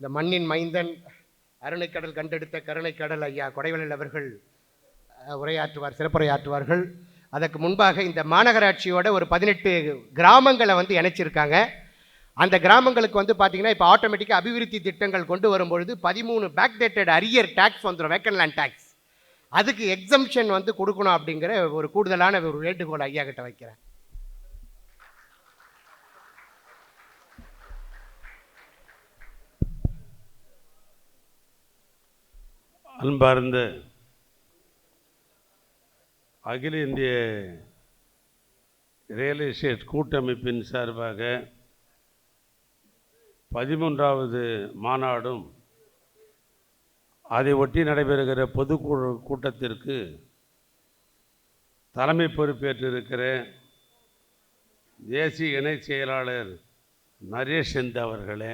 இந்த மண்ணின் மைந்தன் அருணைக்கடல் கண்டெடுத்த கருணைக்கடல் ஐயா கொடைவள்ளல் அவர்கள் உரையாற்றுவார் சிறப்புரையாற்றுவார்கள். அதற்கு முன்பாக இந்த மாநகராட்சியோட ஒரு பதினெட்டு கிராமங்களை வந்து இணைச்சிருக்காங்க. அந்த கிராமங்களுக்கு வந்து பார்த்தீங்கன்னா இப்போ ஆட்டோமேட்டிக்காக அபிவிருத்தி திட்டங்கள் கொண்டு வரும்பொழுது பதிமூணு பேக்டேட்டட் அரியர் டேக்ஸ் வந்துடும் வேக்கன் லேண்ட் டேக்ஸ் அதுக்கு எக்ஸம்ஷன் வந்து கொடுக்கணும் அப்படிங்கிற ஒரு கூடுதலான ஒரு வேண்டுகோள் ஐயா கிட்ட வைக்கிறேன். அன்பார்ந்த அகில இந்திய ரியல் எஸ்டேட் கூட்டமைப்பின் சார்பாக பதிமூன்றாவது மாநாடும் அதை ஒட்டி நடைபெறுகிற பொதுக்குழு கூட்டத்திற்கு தலைமை பொறுப்பேற்றிருக்கிற தேசிய இணைச் செயலாளர் நரேஷ் சந்த் அவர்களே.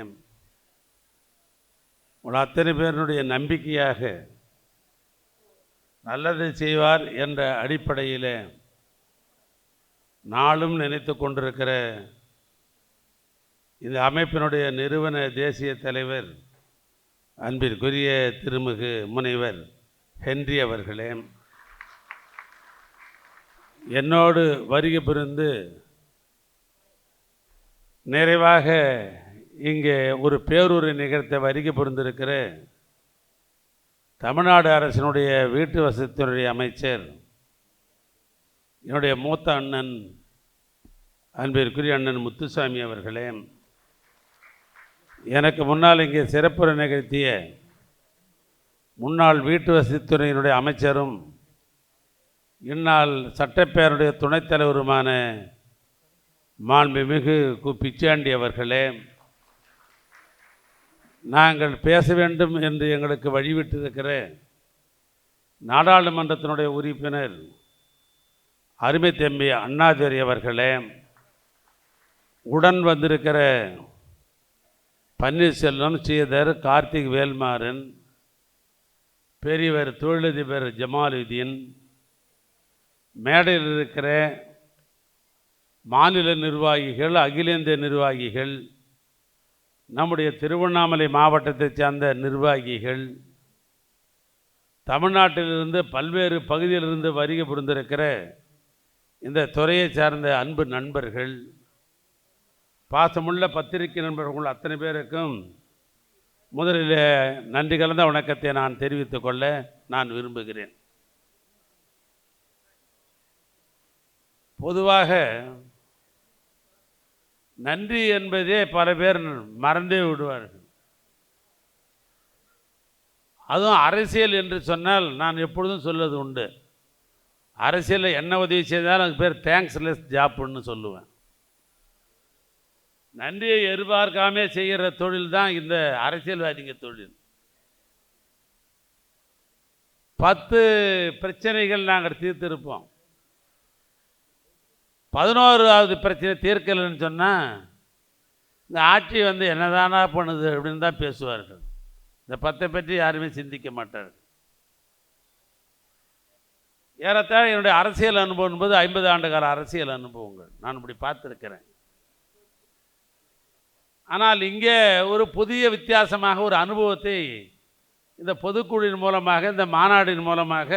உங்கள் அத்தனை பேருடைய நம்பிக்கையாக நல்லதை செய்வார் என்ற அடிப்படையில் நாளும் நினைத்து கொண்டிருக்கிற இந்த அமைப்பினுடைய நிறுவன தேசிய தலைவர் அன்பிற்குரிய திருமிகு முனைவர் ஹென்றி அவர்களே என்னோடு வருகை புரிந்து நிறைவாக இங்கே ஒரு பேரூரை நிகழ்த்த வருகை புரிந்திருக்கிற தமிழ்நாடு அரசினுடைய வீட்டு வசதித்துறை அமைச்சர் என்னுடைய மூத்த அண்ணன் அன்பிற்குரிய அண்ணன் முத்துசாமி அவர்களே எனக்கு முன்னால் இங்கே சிறப்புரை நிகழ்த்திய முன்னாள் வீட்டு வசதித்துறையினுடைய அமைச்சரும் இந்நாள் சட்டப்பேரனுடைய துணைத் தலைவருமான மாண்புமிகு கு. பிச்சாண்டி அவர்களே நாங்கள் பேச வேண்டும் என்று எங்களுக்கு வழிவிட்டிருக்கிற நாடாளுமன்றத்தினுடைய உறுப்பினர் அருமை தம்பி அண்ணாதுரை அவர்களே உடன் வந்திருக்கிற பன்னீர்செல்வம் ஸ்ரீதர் கார்த்திக் வேல்மாறன் பெரியவர் தொழிலதிபர் ஜமாலுதீன் மேடையில் இருக்கிற மாநில நிர்வாகிகள் அகில இந்திய நிர்வாகிகள் நம்முடைய திருவண்ணாமலை மாவட்டத்தைச் சார்ந்த நிர்வாகிகள் தமிழ்நாட்டிலிருந்து பல்வேறு பகுதியிலிருந்து வருகை புரிந்திருக்கிற இந்த துறையை சார்ந்த அன்பு நண்பர்கள் பாசமுள்ள பத்திரிகை நண்பர்கள் அத்தனை பேருக்கும் முதலில் நன்றி கலந்த வணக்கத்தை நான் தெரிவித்துக் கொள்ள நான் விரும்புகிறேன். பொதுவாக நன்றி என்பதே பல பேர் மறந்தே விடுவார்கள். அதுவும் அரசியல் என்று சொன்னால் நான் எப்பொழுதும் சொல்வது உண்டு. அரசியலில் என்ன உதவி செய்தாலும் அதுக்கு பேர் தேங்க்ஸ்லெஸ் ஜாப்னு சொல்லுவேன். நன்றியை எதிர்பார்க்காமே செய்கிற தொழில் தான் இந்த அரசியல்வாதிங்க தொழில். பத்து பிரச்சனைகள் நாங்கள் தீர்த்திருப்போம். பதினோராவது பிரச்சனை தீர்க்கலைன்னு சொன்னால் இந்த ஆட்சி வந்து என்னதானா பண்ணுது அப்படின்னு தான் பேசுவார்கள். இந்த பத்தை பற்றி யாருமே சிந்திக்க மாட்டார்கள். ஏறத்தாழ என்னுடைய அரசியல் அனுபவம் என்பது ஐம்பது ஆண்டு கால அரசியல் அனுபவங்கள். நான் இப்படி பார்த்துருக்கிறேன். ஆனால் இங்கே ஒரு புதிய வித்தியாசமாக ஒரு அனுபவத்தை இந்த பொதுக்குழுவின் மூலமாக இந்த மாநாடின் மூலமாக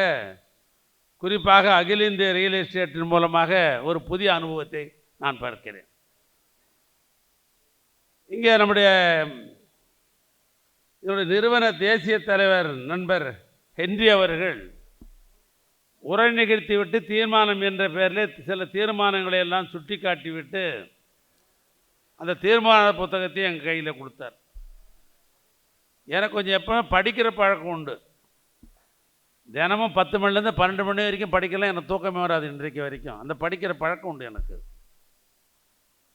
குறிப்பாக அகில இந்திய ரியல் எஸ்டேட்டின் மூலமாக ஒரு புதிய அனுபவத்தை நான் பார்க்கிறேன். இங்கே நம்முடைய என்னுடைய நிறுவன தேசிய தலைவர் நண்பர் ஹென்றி அவர்கள் உரை நிகழ்த்திவிட்டு தீர்மானம் என்ற பெயரில் சில தீர்மானங்களை எல்லாம் சுட்டி காட்டிவிட்டு அந்த தீர்மான புத்தகத்தையும் எங்கள் கையில் கொடுத்தார். எனக்கு கொஞ்சம் எப்போ படிக்கிற பழக்கம் உண்டு. தினமும் பத்து மணிலேருந்து பன்னெண்டு மணி வரைக்கும் படிக்கலாம் எனக்கு தூக்கமே வராது இன்றைக்கு வரைக்கும். அந்த படிக்கிற பழக்கம் உண்டு எனக்கு.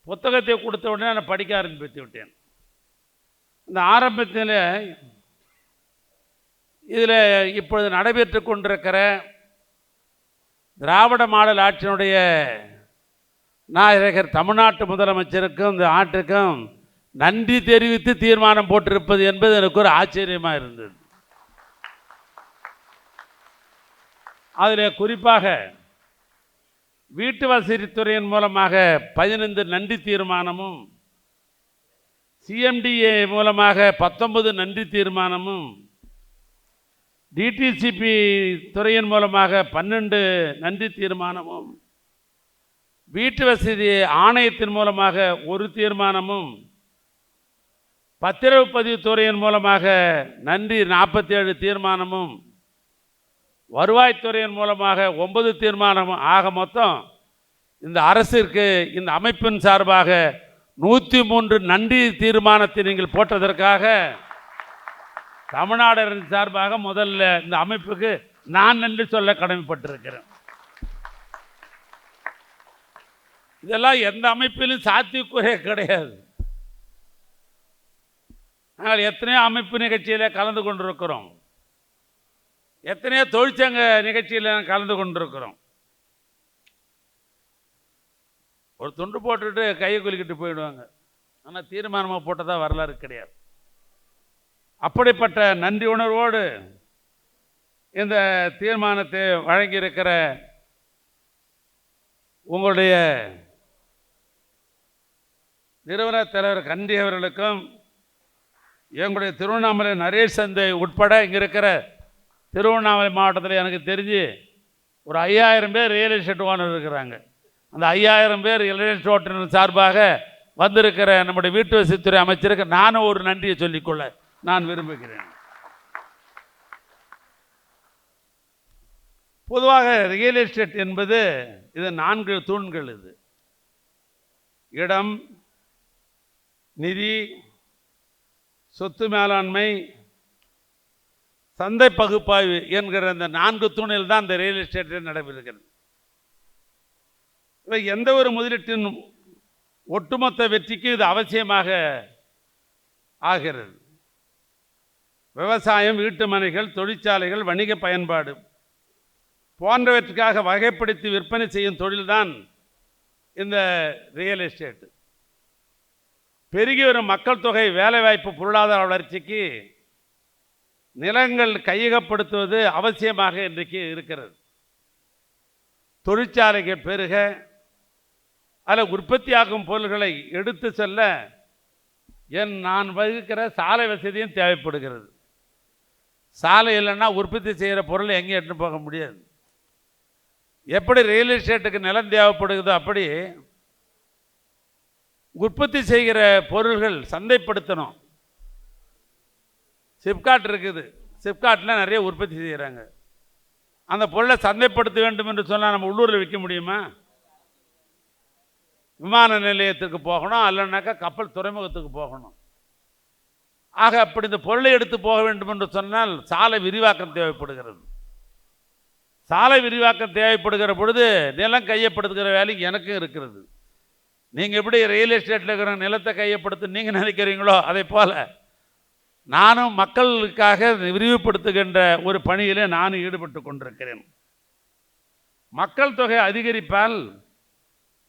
புத்தகத்தை கொடுத்த உடனே நான் படிக்க ஆரம்பித்து விட்டேன். இந்த ஆரம்பத்தில் இதில் இப்பொழுது நடைபெற்று கொண்டிருக்கிற திராவிட மாடல் ஆட்சியினுடைய நாயகர் தமிழ்நாட்டு முதலமைச்சருக்கும் இந்த ஆட்டுக்கும் நன்றி தெரிவித்து தீர்மானம் போட்டிருப்பது என்பது எனக்கு ஒரு ஆச்சரியமாக இருந்தது. அதில் குறிப்பாக வீட்டு வசதித்துறையின் மூலமாக பதினைந்து நன்றி தீர்மானமும் சிஎம்டிஏ மூலமாக பத்தொன்பது நன்றி தீர்மானமும் டிடிசிபி துறையின் மூலமாக பன்னெண்டு நன்றி தீர்மானமும் வீட்டு வசதி ஆணையத்தின் மூலமாக ஒரு தீர்மானமும் பத்திரப்பதிவு துறையின் மூலமாக நன்றி நாற்பத்தி ஏழு தீர்மானமும் வருவாய்த்துறையின் மூலமாக ஒன்பது தீர்மானம் ஆக மொத்தம் இந்த அரசிற்கு இந்த அமைப்பின் சார்பாக நூற்றி மூன்று நன்றி தீர்மானத்தை நீங்கள் போட்டதற்காக தமிழ்நாடரின் சார்பாக முதல்ல இந்த அமைப்புக்கு நான் நன்றி சொல்ல கடமைப்பட்டிருக்கிறேன். இதெல்லாம் எந்த அமைப்பிலும் சாத்தியக்குறைய கிடையாது. நாங்கள் எத்தனையோ அமைப்பு நிகழ்ச்சியில் கலந்து கொண்டிருக்கிறோம். எத்தனையோ தொழிற்சங்க நிகழ்ச்சியில் கலந்து கொண்டிருக்கிறோம். ஒரு துண்டு போட்டுட்டு கையை குலுக்கிட்டு போயிடுவாங்க. ஆனால் தீர்மானமாக போட்டதா வரலாறு கிடையாது. அப்படிப்பட்ட நன்றி உணர்வோடு இந்த தீர்மானத்தை வழங்கியிருக்கிற உங்களுடைய நிறுவன தலைவர் கண்டி அவர்களுக்கும் எங்களுடைய திருவண்ணாமலை நரேஷ் சந்தை உட்பட இங்கே இருக்கிற திருவண்ணாமலை மாவட்டத்தில் எனக்கு தெரிஞ்சு ஒரு ஐயாயிரம் பேர் ரியல் எஸ்டேட் ஓனர் இருக்கிறாங்க. அந்த ஐயாயிரம் பேர் ரியல் எஸ்டேட் ஓட்டுநர் சார்பாக வந்திருக்கிற நம்முடைய வீட்டு வசதித்துறை அமைச்சருக்கு நானும் ஒரு நன்றியை சொல்லிக்கொள்ள நான் விரும்புகிறேன். பொதுவாக ரியல் எஸ்டேட் என்பது இது நான்கு தூண்கள் இது. இடம் நிதி சொத்து மேலாண்மை சந்தை பகுப்பாய்வு என்கிற அந்த நான்கு தூணில் தான் இந்த ரியல் எஸ்டேட்டில் நடைபெறுகிறது. இவை எந்த ஒரு முதலீட்டின் ஒட்டுமொத்த வெற்றிக்கு இது அவசியமாக ஆகிறது. விவசாயம் வீட்டு மனைகள் தொழிற்சாலைகள் வணிக பயன்பாடு போன்றவற்றுக்காக வகைப்படுத்தி விற்பனை செய்யும் தொழில்தான் இந்த ரியல் எஸ்டேட் பெருகி வரும் மக்கள் தொகை வேலைவாய்ப்பு பொருளாதார வளர்ச்சிக்கு நிலங்கள் கையகப்படுத்துவது அவசியமாக இன்றைக்கு இருக்கிறது. தொழிற்சாலைகள் பெருக அதில் உற்பத்தியாகும் பொருள்களை எடுத்து செல்ல என் நான் வகுக்கிற சாலை வசதியும் தேவைப்படுகிறது. சாலை இல்லைன்னா உற்பத்தி செய்கிற பொருள் எங்கேயும் எட்டு போக முடியாது. எப்படி ரியல் எஸ்டேட்டுக்கு நிலம் தேவைப்படுகிறதோ அப்படி உற்பத்தி செய்கிற பொருள்கள் சந்தைப்படுத்தணும். சிப்காட் இருக்குது. சிப்காட்டில் நிறைய உற்பத்தி செய்கிறாங்க அந்த பொருளை சந்தைப்படுத்த வேண்டும் என்று சொன்னால் நம்ம உள்ளூரில் விற்க முடியுமா? விமான நிலையத்துக்கு போகணும் அல்லனாக்கா கப்பல் துறைமுகத்துக்கு போகணும். ஆக அப்படி இந்த பொருளை எடுத்து போக வேண்டும் என்று சொன்னால் சாலை விரிவாக்கம் தேவைப்படுகிறது. சாலை விரிவாக்கம் தேவைப்படுகிற பொழுது நிலம் கையப்படுத்துகிற வேலைக்கு எனக்கும் இருக்கிறது. நீங்கள் எப்படி ரியல் எஸ்டேட்டில் இருக்கிற நிலத்தை கையப்படுத்த நீங்கள் நினைக்கிறீங்களோ அதே போல். நானும் மக்களுக்காக விரிவுபடுத்துகின்ற ஒரு பணியில் நானும் ஈடுபட்டு கொண்டிருக்கிறேன். மக்கள் தொகை அதிகரிப்பால்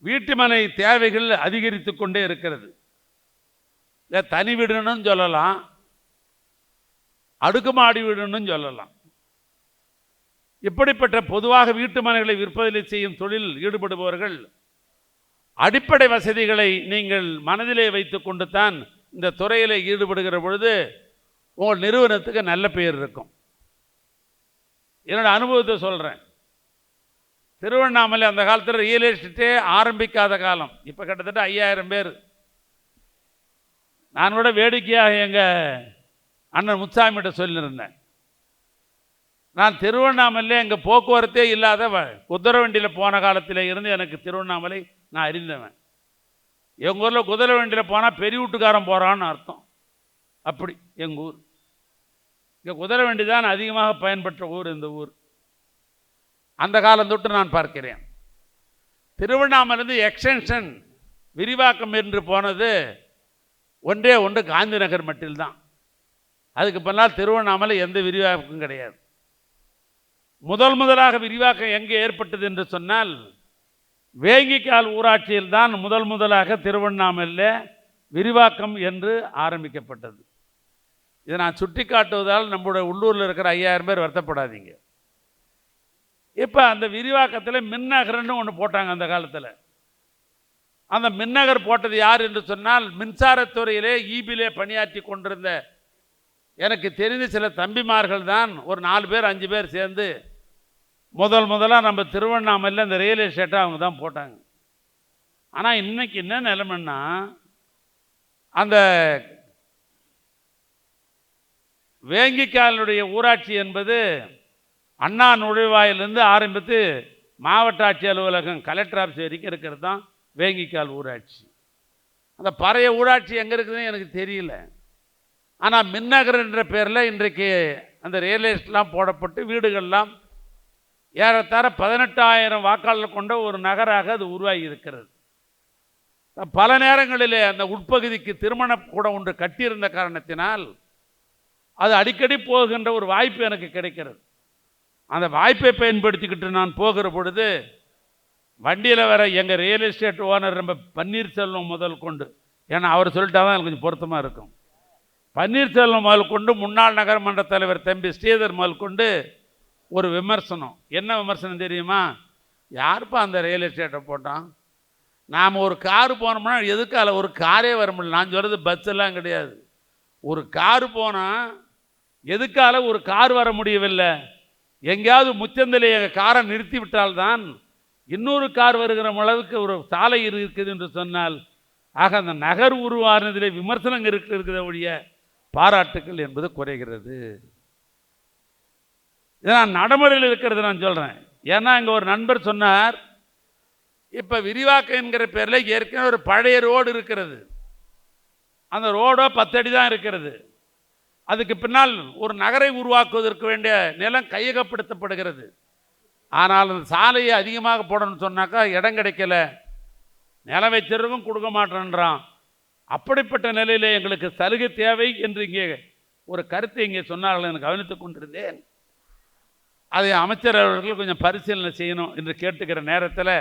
வீட்டுமனை தேவைகள் அதிகரித்து கொண்டே இருக்கிறது. இதை தனி வீடுன்னு சொல்லலாம் அடுக்குமாடி வீடுன்னு சொல்லலாம். இப்படிப்பட்ட பொதுவாக வீட்டு மனைகளை விற்பதில் செய்யும் தொழில் ஈடுபடுபவர்கள் அடிப்படை வசதிகளை நீங்கள் மனதிலே வைத்து கொண்டு தான் இந்த துறையில் ஈடுபடுகிற பொழுது உங்கள் நிறுவனத்துக்கு நல்ல பேர் இருக்கும். என்னோடய அனுபவத்தை சொல்கிறேன் திருவண்ணாமலை அந்த காலத்தில் ரியல் எஸ்டேட்டே ஆரம்பிக்காத காலம். இப்போ கிட்டத்தட்ட ஐயாயிரம் பேர். நான் கூட வேடிக்கையாக எங்கள் அண்ணன் முத்தாமிகிட்ட சொல்லியிருந்தேன். நான் திருவண்ணாமலையில் எங்கள் போக்குவரத்தே இல்லாத வ- குதிரை வண்டியில் போன காலத்தில் இருந்து எனக்கு திருவண்ணாமலை நான் அறிந்தவன். எங்கள் ஊரில் குதிரை வண்டியில் போனால் பெரிய வீட்டுக்காரன் போகிறான்னு அர்த்தம். அப்படி எங்கள் ஊர். இங்கே குதிரை வண்டி தான் அதிகமாக பயன்பெற்ற ஊர் இந்த ஊர். அந்த காலம் தொட்டு நான் பார்க்கிறேன். திருவண்ணாமலேருந்து எக்ஸ்டென்ஷன் விரிவாக்கம் என்று போனது ஒன்றே ஒன்று காந்தி நகர் மட்டில்தான். அதுக்கு பின்னால் திருவண்ணாமலை எந்த விரிவாக்கமும் கிடையாது. முதல் முதலாக விரிவாக்கம் எங்கே ஏற்பட்டது என்று சொன்னால் வேங்கிக்கால் ஊராட்சியில் தான் முதல் முதலாக திருவண்ணாமலையில் விரிவாக்கம் என்று ஆரம்பிக்கப்பட்டது. இதை நான் சுட்டி காட்டுவதால் நம்முடைய உள்ளூரில் இருக்கிற ஐயாயிரம் பேர் வருத்தப்படாதீங்க. இப்போ அந்த விரிவாக்கத்தில் மின்னகர்னு ஒன்று போட்டாங்க அந்த காலத்தில். அந்த மின்னகர் போட்டது யார் என்று சொன்னால் மின்சாரத்துறையிலே ஈபிலே பணியாற்றி கொண்டிருந்த எனக்கு தெரிந்த சில தம்பிமார்கள் தான் ஒரு நாலு பேர் அஞ்சு பேர் சேர்ந்து முதல் முதலாக நம்ம திருவண்ணாமலையில் இந்த ரியல் எஸ்டேட்டை அவங்க தான் போட்டாங்க. ஆனால் இன்னைக்கு என்ன நிலைமைன்னா அந்த வேங்கிக்காலனுடைய ஊராட்சி என்பது அண்ணா நுழைவாயிலிருந்து ஆரம்பித்து மாவட்ட ஆட்சி அலுவலகம் கலெக்டர் ஆஃபீஸ் வரைக்கும் இருக்கிறது தான் வேங்கிக்கால் ஊராட்சி. அந்த பழைய ஊராட்சி எங்கே இருக்குதுன்னு எனக்கு தெரியல. ஆனால் மின்னகர்ன்ற பேரில் இன்றைக்கு அந்த ரியல் எஸ்டேட்லாம் போடப்பட்டு வீடுகள்லாம் ஏறத்தாழ பதினெட்டாயிரம் வாக்காளர் கொண்ட ஒரு நகராக அது உருவாகி இருக்கிறது. பல நேரங்களிலே அந்த உட்பகுதிக்கு திருமண கூட ஒன்று கட்டியிருந்த காரணத்தினால் அது அடிக்கடி போகின்ற ஒரு வாய்ப்பு எனக்கு கிடைக்கிறது. அந்த வாய்ப்பை பயன்படுத்திக்கிட்டு நான் போகிற பொழுது வண்டியில் வர எங்கள் ரியல் எஸ்டேட் ஓனர் நம்ம பன்னீர்செல்வம் முதல் கொண்டு ஏன்னா அவர் சொல்லிட்டா தான் எனக்கு கொஞ்சம் பொருத்தமாக இருக்கும். பன்னீர்செல்வம் முதல் கொண்டு முன்னாள் நகரமன்ற தலைவர் தம்பி ஸ்ரீதர் முதல் கொண்டு ஒரு விமர்சனம். என்ன விமர்சனம் தெரியுமா? யாருப்பா அந்த ரியல் எஸ்டேட்டை போட்டான்? நாம் ஒரு கார் போனோம்னா எதுக்கு அதில் ஒரு காரே வர முடியல? நான் சொல்கிறது பஸ்ஸெல்லாம் கிடையாது. ஒரு கார் போனால் எதுக்கால ஒரு கார் வர முடியவில்லை? எங்கேயாவது முச்சந்தில் எங்கள் காரை நிறுத்தி விட்டால்தான் இன்னொரு கார் வருகிற அளவுக்கு ஒரு சாலை இருக்குது என்று சொன்னால் ஆக அந்த நகர் உருவானதிலே விமர்சனம் இருக்கிறத இருக்கிற ஒழிய பாராட்டுக்கள் என்பது குறைகிறது. இது நான் நடைமுறையில் இருக்கிறது நான் சொல்கிறேன் ஏன்னா இங்கே ஒரு நண்பர் சொன்னார் இப்போ விரிவாக்கம் என்கிற பேரில் ஏற்கனவே ஒரு பழைய ரோடு இருக்கிறது. அந்த ரோடோ பத்தடி தான் இருக்கிறது. அதுக்கு பின்னால் ஒரு நகரை உருவாக்குவதற்கு வேண்டிய நிலம் கையகப்படுத்தப்படுகிறது. ஆனால் அந்த சாலையை அதிகமாக போடணும்னு சொன்னாக்கா இடம் கிடைக்கல. நிலம் வச்சிருக்கும் கொடுக்க மாட்டேன்றான். அப்படிப்பட்ட நிலையில் எங்களுக்கு சலுகை தேவை என்று இங்கே ஒரு கருத்தை இங்கே சொன்னார்கள். எனக்கு கவனித்துக் கொண்டிருந்தேன். அதை அமைச்சர் அவர்கள் கொஞ்சம் பரிசீலனை செய்யணும் என்று கேட்டுக்கிற நேரத்தில்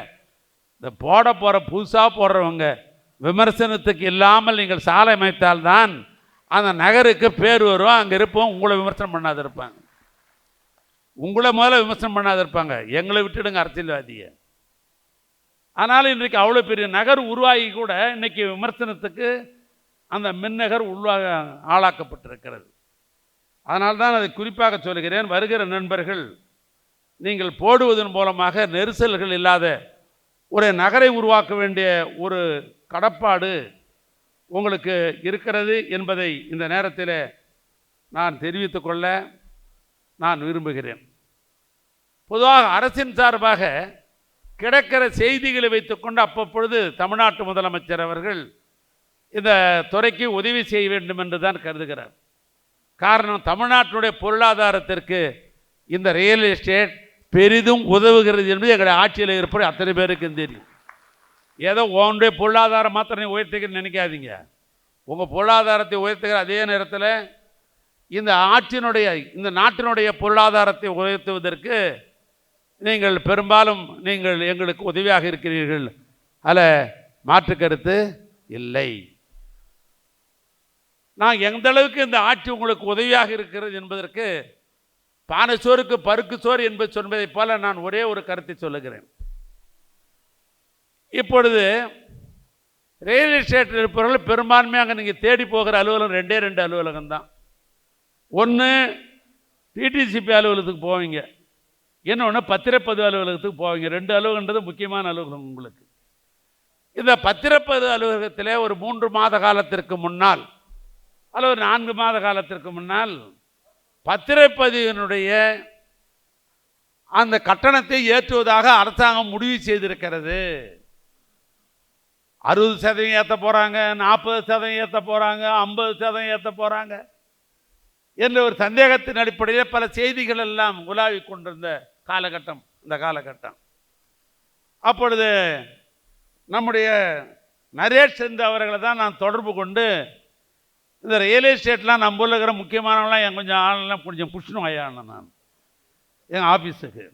இந்த போட போகிற புதுசாக போடுறவங்க விமர்சனத்துக்கு இல்லாமல் நீங்கள் சாலை அமைத்தால்தான் அந்த நகருக்கு பேர் வரும் அங்கே இருப்போம் உங்களை விமர்சனம் பண்ணாத இருப்பாங்க. உங்களை முதல்ல விமர்சனம் பண்ணாத இருப்பாங்க. எங்களை விட்டுடுங்க அரசியல்வாதியை. ஆனாலும் இன்றைக்கு அவ்வளோ பெரிய நகர் உருவாகி கூட இன்றைக்கி விமர்சனத்துக்கு அந்த மின்னகர் உருவாக ஆளாக்கப்பட்டிருக்கிறது. அதனால் தான் அதை குறிப்பாக சொல்கிறேன். வருகிற நண்பர்கள் நீங்கள் போடுவதன் மூலமாக நெரிசல்கள் இல்லாத ஒரு நகரை உருவாக்க வேண்டிய ஒரு கடப்பாடு உங்களுக்கு இருக்கிறது என்பதை இந்த நேரத்தில் நான் தெரிவித்து கொள்ள நான் விரும்புகிறேன். பொதுவாக அரசின் சார்பாக கிடக்கிற செய்திகளை வைத்துக்கொண்டு அப்பப்பொழுது தமிழ்நாட்டு முதலமைச்சர் அவர்கள் இந்த துறைக்கு உதவி செய்ய வேண்டும் என்று தான் கருதுகிறார். காரணம் தமிழ்நாட்டினுடைய பொருளாதாரத்திற்கு இந்த ரியல் எஸ்டேட் பெரிதும் உதவுகிறது என்பது எங்களுடைய ஆட்சியில் இருப்பது அத்தனை பேருக்கும் தெரியும். ஏதோ உன்னுடைய பொருளாதாரம் மாத்திரம் நீ உயர்த்திக்கன்னு நினைக்காதீங்க. உங்கள் பொருளாதாரத்தை உயர்த்துகிற அதே நேரத்தில் இந்த ஆற்றினுடைய இந்த நாட்டினுடைய பொருளாதாரத்தை உயர்த்துவதற்கு நீங்கள் பெரும்பாலும் நீங்கள் எங்களுக்கு உதவியாக இருக்கிறீர்கள். அதில் மாற்று கருத்து இல்லை. நான் எந்த அளவுக்கு இந்த ஆட்சி உங்களுக்கு உதவியாக இருக்கிறது என்பதற்கு பானை சோறுக்கு பருக்கு சோறு என்பது சொன்னதைப் போல நான் ஒரே ஒரு கருத்தை சொல்லுகிறேன். இப்பொழுது ரியல் எஸ்டேட்டில் இருப்பவர்கள் பெரும்பான்மையாக நீங்கள் தேடி போகிற அலுவலகம் ரெண்டே ரெண்டு அலுவலகம் தான். ஒன்று டிடிசிபி அலுவலகத்துக்கு போவீங்க. இன்னொன்று பத்திரப்பதிவு அலுவலகத்துக்கு போவீங்க. ரெண்டு அலுவலகன்றது முக்கியமான அலுவலகம் உங்களுக்கு. இந்த பத்திரப்பதிவு அலுவலகத்தில் ஒரு மூன்று மாத காலத்திற்கு முன்னால் அல்லது ஒரு நான்கு மாத காலத்திற்கு முன்னால் பத்திரப்பதிவினுடைய அந்த கட்டணத்தை ஏற்றுவதாக அரசாங்கம் முடிவு செய்திருக்கிறது. அறுபது சதவீதம் ஏற்ற போகிறாங்க நாற்பது சதவீதம் ஏற்ற போகிறாங்க ஐம்பது சதவீதம் ஏற்ற போகிறாங்க என்ற ஒரு சந்தேகத்தின் அடிப்படையில் பல செய்திகள் எல்லாம் உலாவி கொண்டிருந்த காலகட்டம் இந்த காலகட்டம். அப்பொழுது நம்முடைய நரேஷ் சந்த் அவர்களை தான் நான் தொடர்பு கொண்டு இந்த ரியல் எஸ்டேட்லாம் நம்ம ஊரில் இருக்கிற முக்கியமானவங்களாம் என் கொஞ்சம் ஆளெல்லாம் கொஞ்சம் புஷ்ணும் ஐயானேன் நான். என் ஆஃபீஸுக்கு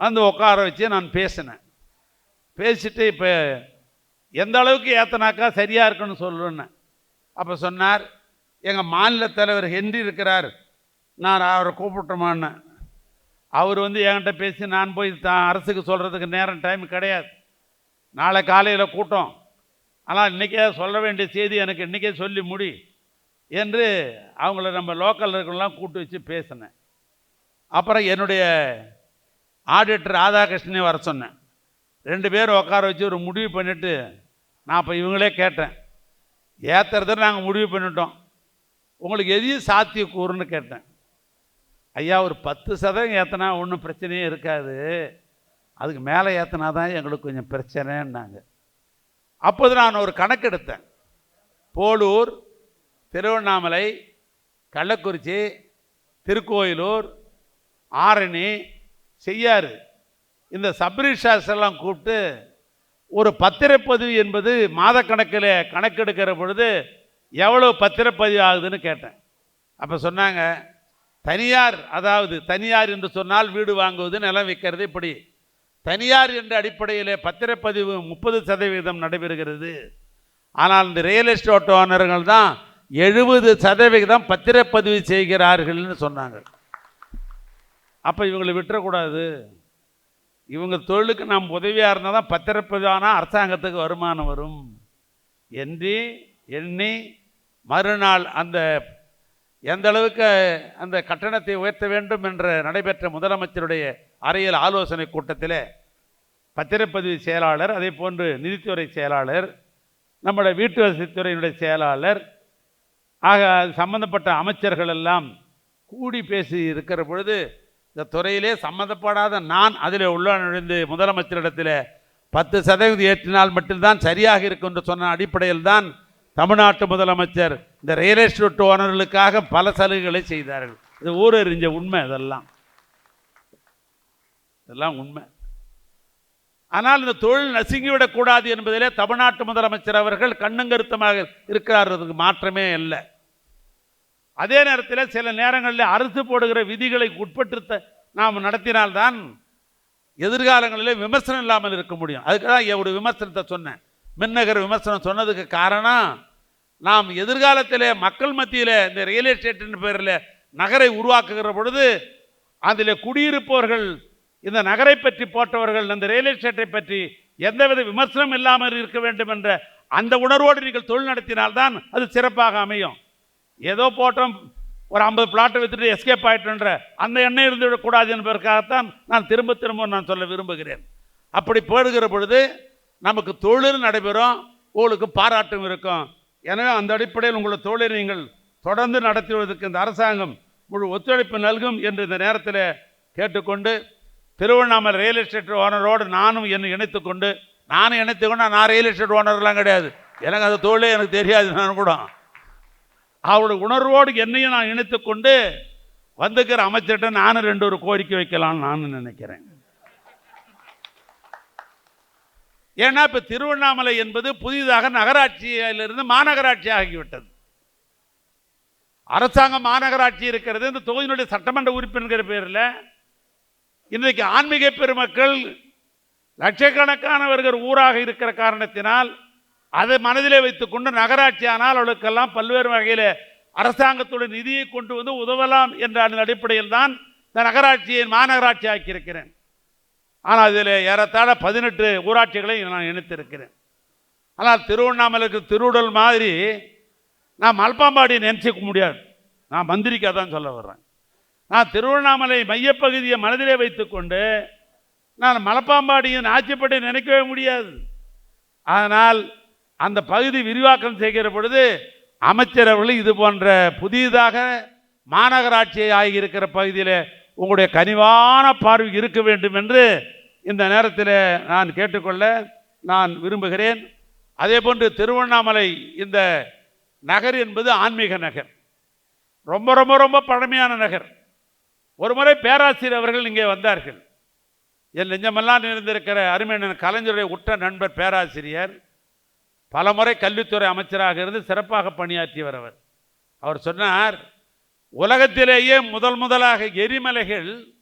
வந்து உட்கார வச்சு நான் பேசினேன். பேசிட்டு இப்போ எந்த அளவுக்கு ஏத்தனாக்கா சரியாக இருக்குன்னு சொல்லுன்னு அப்போ சொன்னார் எங்கள் மாநில தலைவர் ஹென்றி இருக்கிறார். நான் அவரை கூப்பிட்டோமான்னு. அவர் வந்து என்கிட்ட பேசி நான் போய் தான் அரசுக்கு சொல்கிறதுக்கு நேரம் டைம் கிடையாது. நாளை காலையில் கூட்டம். ஆனால் இன்றைக்கே சொல்ல வேண்டிய செய்தி எனக்கு இன்றைக்கே சொல்லி முடி என்று அவங்கள நம்ம லோக்கலில் இருக்கலாம் கூட்டு வச்சு பேசினேன். அப்புறம் என்னுடைய ஆடிட்டர் ராதாகிருஷ்ணனே வர சொன்னேன். ரெண்டு பேரும் உட்கார வச்சு ஒரு முடிவு பண்ணிவிட்டு நான் இப்போ இவங்களே கேட்டேன். ஏற்றுறத நாங்கள் முடிவு பண்ணிட்டோம். உங்களுக்கு எதையும் சாத்தியக்கூறுன்னு கேட்டேன். ஐயா ஒரு பத்து சதவீதம் ஏற்றினா ஒன்றும் பிரச்சனையே இருக்காது. அதுக்கு மேலே ஏற்றினா தான் எங்களுக்கு கொஞ்சம் பிரச்சனைன்னாங்க. அப்போது நான் ஒரு கணக்கெடுத்தேன். போலூர் திருவண்ணாமலை கள்ளக்குறிச்சி திருக்கோயிலூர் ஆரணி செய்யாறு. இந்த சப்ரிஷாஸ் எல்லாம் கூப்பிட்டு ஒரு பத்திரப்பதிவு என்பது மாதக்கணக்கில் கணக்கெடுக்கிற பொழுது எவ்வளோ பத்திரப்பதிவு ஆகுதுன்னு கேட்டேன். அப்போ சொன்னாங்க தனியார் அதாவது தனியார் என்று சொன்னால் வீடு வாங்குவது நிலம் விற்கிறது இப்படி தனியார் என்ற அடிப்படையில் பத்திரப்பதிவு முப்பது சதவீதம் நடைபெறுகிறது. ஆனால் இந்த ரியல் எஸ்டேட் ஓனர்கள் தான் எழுபது சதவிகிதம் பத்திரப்பதிவு செய்கிறார்கள்னு சொன்னாங்க. அப்போ இவங்களை விட்டுறக்கூடாது. இவங்க தொழிலுக்கு நாம் உதவியாக இருந்தால் தான் பத்திரப்பதிவானால் அரசாங்கத்துக்கு வருமானம் வரும். என்று எண்ணி மறுநாள் அந்த எந்த அளவுக்கு அந்த கட்டணத்தை உயர்த்த வேண்டும் என்ற நடைபெற்ற முதலமைச்சருடைய அறையில் ஆலோசனை கூட்டத்தில் பத்திரப்பதிவு செயலாளர் அதே போன்று நிதித்துறை செயலாளர் நம்முடைய வீட்டு வசதித்துறையினுடைய செயலாளர் ஆக அது சம்பந்தப்பட்ட அமைச்சர்கள் எல்லாம் கூடி பேசி இருக்கிற பொழுது இந்த துறையிலே சம்மந்தப்படாத நான் அதில் உள்ள நுழைந்து முதலமைச்சரிடத்தில் பத்து சதவீதம் ஏற்றினால் மட்டும்தான் சரியாக இருக்கும் என்று சொன்ன அடிப்படையில் தான் தமிழ்நாட்டு முதலமைச்சர் இந்த ரியல் எஸ்டேட் ஓனர்களுக்காக பல சலுகைகளை செய்தார்கள். இது ஊரறிஞ்ச உண்மை இதெல்லாம் இதெல்லாம் உண்மை. ஆனால் இந்த தொழில் நசுங்கிவிடக்கூடாது என்பதிலே தமிழ்நாட்டு முதலமைச்சர் அவர்கள் கண்ணுங்கருத்தமாக இருக்கிறார்களுக்கு மாற்றமே இல்லை. அதே நேரத்தில் சில நேரங்களில் அரசு போடுகிற விதிகளை உட்பட்டு நாம் நடத்தினால்தான் எதிர்காலங்களில் விமர்சனம் இல்லாமல் இருக்க முடியும். அதுக்கு தான் ஒரு விமர்சனத்தை சொன்னேன். மின்னகர் விமர்சனம் சொன்னதுக்கு காரணம் நாம் எதிர்காலத்தில் மக்கள் மத்தியில் இந்த ரியல் எஸ்டேட்டின் பேரில் நகரை உருவாக்குகிற பொழுது அதில் குடியிருப்பவர்கள் இந்த நகரை பற்றி போட்டவர்கள் இந்த ரியல் எஸ்டேட்டை பற்றி எந்தவித விமர்சனம் இல்லாமல் இருக்க வேண்டும் என்ற அந்த உணர்வோடு நீங்கள் தொழில் நடத்தினால்தான் அது சிறப்பாக அமையும். ஏதோ போட்டோம் ஒரு ஐம்பது பிளாட்டை வித்துட்டு எஸ்கேப் ஆகிட்டுன்ற அந்த எண்ணெய் இருந்துவிடக்கூடாது என்பதற்காகத்தான் நான் திரும்ப திரும்ப நான் சொல்ல விரும்புகிறேன். அப்படி போடுகிற பொழுது நமக்கு தொழில் நடைபெறும் உங்களுக்கு பாராட்டும் இருக்கும். எனவே அந்த அடிப்படையில் உங்களை தொழிலை நீங்கள் தொடர்ந்து நடத்துவதற்கு இந்த அரசாங்கம் முழு ஒத்துழைப்பு நல்கும் என்று இந்த நேரத்தில் கேட்டுக்கொண்டு திருவண்ணாமலை ரியல் எஸ்டேட் ஓனரோடு நானும் என்னை இணைத்துக்கொண்டு நானும் இணைத்துக்கொண்டு நான் ரியல் எஸ்டேட் ஓனர்லாம் கிடையாது. எனக்கு அந்த தொழிலே எனக்கு தெரியாது நான் கூட. அவருடைய உணர்வோடு என்னையும் நான் இணைத்துக்கொண்டு வந்துக்கிற அமைச்சர்கிட்ட நானும் ரெண்டு ஒரு கோரிக்கை வைக்கலாம்னு நான் நினைக்கிறேன். ஏன்னா இப்போ திருவண்ணாமலை என்பது புதிதாக நகராட்சியிலிருந்து மாநகராட்சி ஆகிவிட்டது. அரசாங்கம் மாநகராட்சி இருக்கிறது இந்த தொகுதியினுடைய சட்டமன்ற உறுப்பினர் பேரில் இன்றைக்கு ஆன்மீக பெருமக்கள் லட்சக்கணக்கானவர்கள் ஊராக இருக்கிற காரணத்தினால் அதை மனதிலே வைத்துக்கொண்டு நகராட்சி ஆனால் அவளுக்கெல்லாம் பல்வேறு வகையில் அரசாங்கத்துடைய நிதியை கொண்டு வந்து உதவலாம் என்ற அந்த அடிப்படையில் தான் இந்த நகராட்சியை மாநகராட்சி ஆக்கியிருக்கிறேன். ஆனால் இதில் ஏறத்தாழ பதினெட்டு ஊராட்சிகளை நான் இணைத்திருக்கிறேன். ஆனால் திருவண்ணாமலைக்கு திருவுடல் மாதிரி நான் மல்பாம்பாடியை நினச்சிக்க முடியாது. நான் மந்திரிக்காக தான் சொல்ல வர்றேன். நான் திருவண்ணாமலை மையப்பகுதியை மனதிலே வைத்துக்கொண்டு நான் மலப்பாம்பாடியும் ஆட்சிப்பட்டை நினைக்கவே முடியாது. அதனால் அந்த பகுதி விரிவாக்கம் செய்கிற பொழுது அமைச்சர் அவர்கள் இது போன்ற புதிதாக மாநகராட்சி ஆகியிருக்கிற பகுதியில் உங்களுடைய கனிவான பார்வை இருக்க வேண்டும் என்று இந்த நேரத்தில் நான் கேட்டுக்கொள்ள நான் விரும்புகிறேன். அதே போன்று திருவண்ணாமலை இந்த நகர் என்பது ஆன்மீக நகர். ரொம்ப ரொம்ப ரொம்ப பழமையான நகர். ஒரு முறை பேராசிரியர் அவர்கள் இங்கே வந்தார்கள். என் நெஞ்சமெல்லாம் நிறைந்திருக்கிற அருமையான கலைஞருடைய உற்ற நண்பர் பேராசிரியர். பலமுறை கல்வித்துறை அமைச்சராக இருந்து சிறப்பாக பணியாற்றியவர் அவர். அவர் சொன்னார் உலகத்திலேயே முதல் முதலாக எரிமலைகள்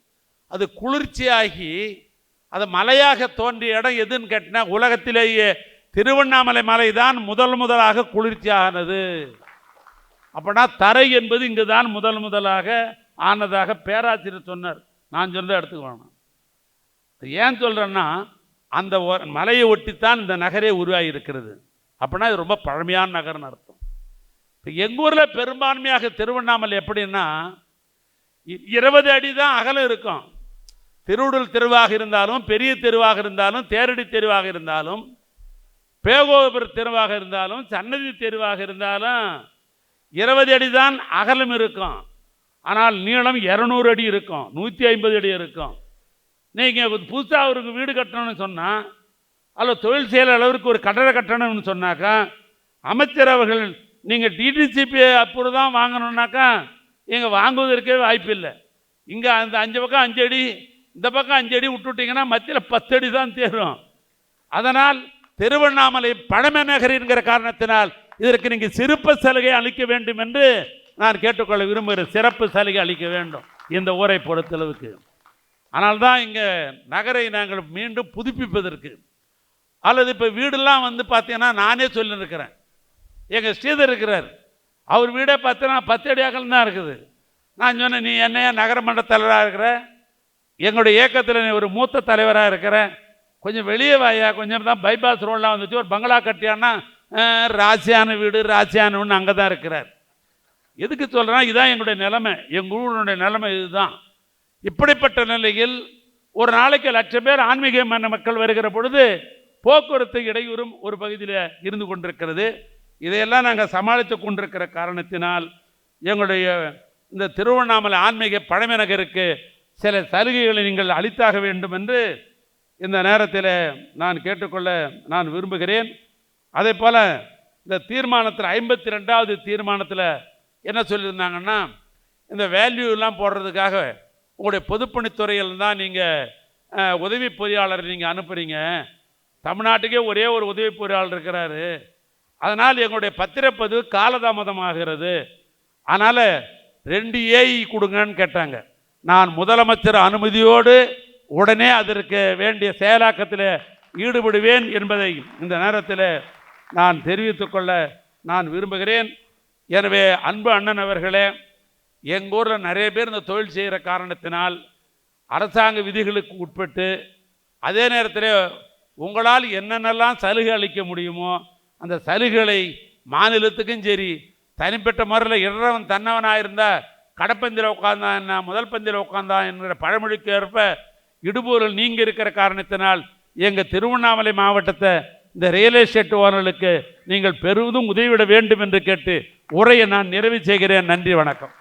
அது குளிர்ச்சியாகி அது மலையாக தோன்றிய இடம் எதுன்னு கேட்டினா உலகத்திலேயே திருவண்ணாமலை மலை தான் முதல் முதலாக குளிர்ச்சியானது. அப்படின்னா தரை என்பது இங்கு தான் முதல் முதலாக ஆனதாக பேராசிரியர் சொன்னார். நான் சொன்னதை எடுத்துக்கணும் ஏன் சொல்கிறேன்னா அந்த ஒ- மலையை ஒட்டித்தான் இந்த நகரே உருவாகி இருக்கிறது அப்படின்னா இது ரொம்ப பழமையான நகர்னு அர்த்தம். இப்போ எங்கள் ஊரில் பெரும்பான்மையாக திருவண்ணாமலை எப்படின்னா இ- இருபது அடி தான் அகலம் இருக்கும். திருவுடல் தெருவாக இருந்தாலும் பெரிய தெருவாக இருந்தாலும் தேரடி தெருவாக இருந்தாலும் பேகோபுர தெருவாக இருந்தாலும் சன்னதி தெருவாக இருந்தாலும் இருபது அடி தான் அகலம் இருக்கும். ஆனால் நீளம் இரநூறு அடி இருக்கும் நூற்றி ஐம்பது அடி இருக்கும். நீங்கள் புதுசாக அவருக்கு வீடு கட்டணும்னு சொன்னால் அல்ல தொழில் செய்கிற அளவிற்கு ஒரு கட்டட கட்டணும்னு சொன்னாக்கா அமைச்சர் அவர்கள் நீங்கள் டிடிசிபி அப்புறம் தான் வாங்கணுன்னாக்கா இங்கே வாங்குவதற்கே வாய்ப்பு இல்லை. இங்கே அந்த அஞ்சு பக்கம் அஞ்சு அடி இந்த பக்கம் அஞ்சு அடி விட்டுட்டிங்கன்னா மத்தியில் பத்து அடி தான் தேரும். அதனால் திருவண்ணாமலை பழமை நகர் என்கிற காரணத்தினால் இதற்கு நீங்கள் சிறப்பு சலுகை அளிக்க வேண்டும் என்று நான் கேட்டுக்கொள்ள விரும்புகிறேன். சிறப்பு சலுகை அளிக்க வேண்டும். இந்த ஊரை பொறுத்தளவுக்கு. ஆனால் தான் இங்கே நகரை நாங்கள் மீண்டும் புதுப்பிப்பதற்கு அல்லது இப்போ வீடெல்லாம் வந்து பார்த்தீங்கன்னா நானே சொல்லியிருக்கிறேன் எங்கள் ஸ்ரீதர் இருக்கிறார். அவர் வீடே பார்த்தீங்கன்னா பத்து அடி அகலம் தான் இருக்குது. நான் சொன்னேன் நீ என்னையா நகரமன்ற தலைவராக இருக்கிற? எங்களுடைய இயக்கத்தில் நீ ஒரு மூத்த தலைவராக இருக்கிற? கொஞ்சம் வெளியே வாயா கொஞ்சம் தான் பைபாஸ் ரோடெலாம் வந்துச்சு. ஒரு பங்களா கட்டியான்னா ராசியான வீடு ராசியான ஒன்று அங்கே தான் இருக்கிறார். எதுக்கு சொல்கிறேன்னா இதுதான் எங்களுடைய நிலைமை. எங்கள் ஊருடைய நிலைமை இதுதான். இப்படிப்பட்ட நிலையில் ஒரு நாளைக்கு லட்சம் பேர் ஆன்மீக மன்ன மக்கள் வருகிற பொழுது போக்குவரத்து இடையூறும் ஒரு பகுதியில் இருந்து கொண்டிருக்கிறது. இதையெல்லாம் நாங்கள் சமாளித்து கொண்டிருக்கிற காரணத்தினால் எங்களுடைய இந்த திருவண்ணாமலை ஆன்மீக பழமை நகருக்கு சில சலுகைகளை நீங்கள் அளித்தாக வேண்டும் என்று இந்த நேரத்தில் நான் கேட்டுக்கொள்ள நான் விரும்புகிறேன். அதே போல் இந்த தீர்மானத்தில் ஐம்பத்தி ரெண்டாவது தீர்மானத்தில் என்ன சொல்லியிருந்தாங்கன்னா இந்த வேல்யூலாம் போடுறதுக்காக உங்களுடைய பொதுப்பணித்துறையில் தான் நீங்கள் உதவி பொறியாளர் நீங்கள் அனுப்புகிறீங்க தமிழ்நாட்டுக்கே ஒரே ஒரு உதவி பொறியாளர் இருக்கிறாரு. அதனால் எங்களுடைய பத்திரப்பதிவு காலதாமதமாகிறது. அதனால் ரெண்டு ஏஇ கொடுங்கன்னு கேட்டாங்க. நான் முதலமைச்சர் அனுமதியோடு உடனே அதற்கு வேண்டிய செயலாக்கத்தில் ஈடுபடுவேன் என்பதை இந்த நேரத்தில் நான் தெரிவித்துக்கொள்ள நான் விரும்புகிறேன். எனவே அன்பு அண்ணன் அவர்களே எங்கள் ஊரில் நிறைய பேர் இந்த தொழில் செய்கிற காரணத்தினால் அரசாங்க விதிகளுக்கு உட்பட்டு அதே நேரத்தில் உங்களால் என்னென்னலாம் சலுகை அளிக்க முடியுமோ அந்த சலுகைகளை மாநிலத்துக்கும் சரி தனிப்பட்ட முறையில் இடறவன் தன்னவனாக இருந்தால் கடப்பந்தியில் உட்காந்தான் என்ன முதல் பந்தியில் உட்காந்தான் என்கிற பழமொழிக்கு ஏற்ப இடுபொருள் நீங்கள் இருக்கிற காரணத்தினால் எங்கள் திருவண்ணாமலை மாவட்டத்தை இந்த ரியல் எஸ்டேட் ஓனர்களுக்கு நீங்கள் பெரிதும் உதவிவிட வேண்டும் என்று கேட்டு உரையை நான் நிறைவு செய்கிறேன். நன்றி வணக்கம்.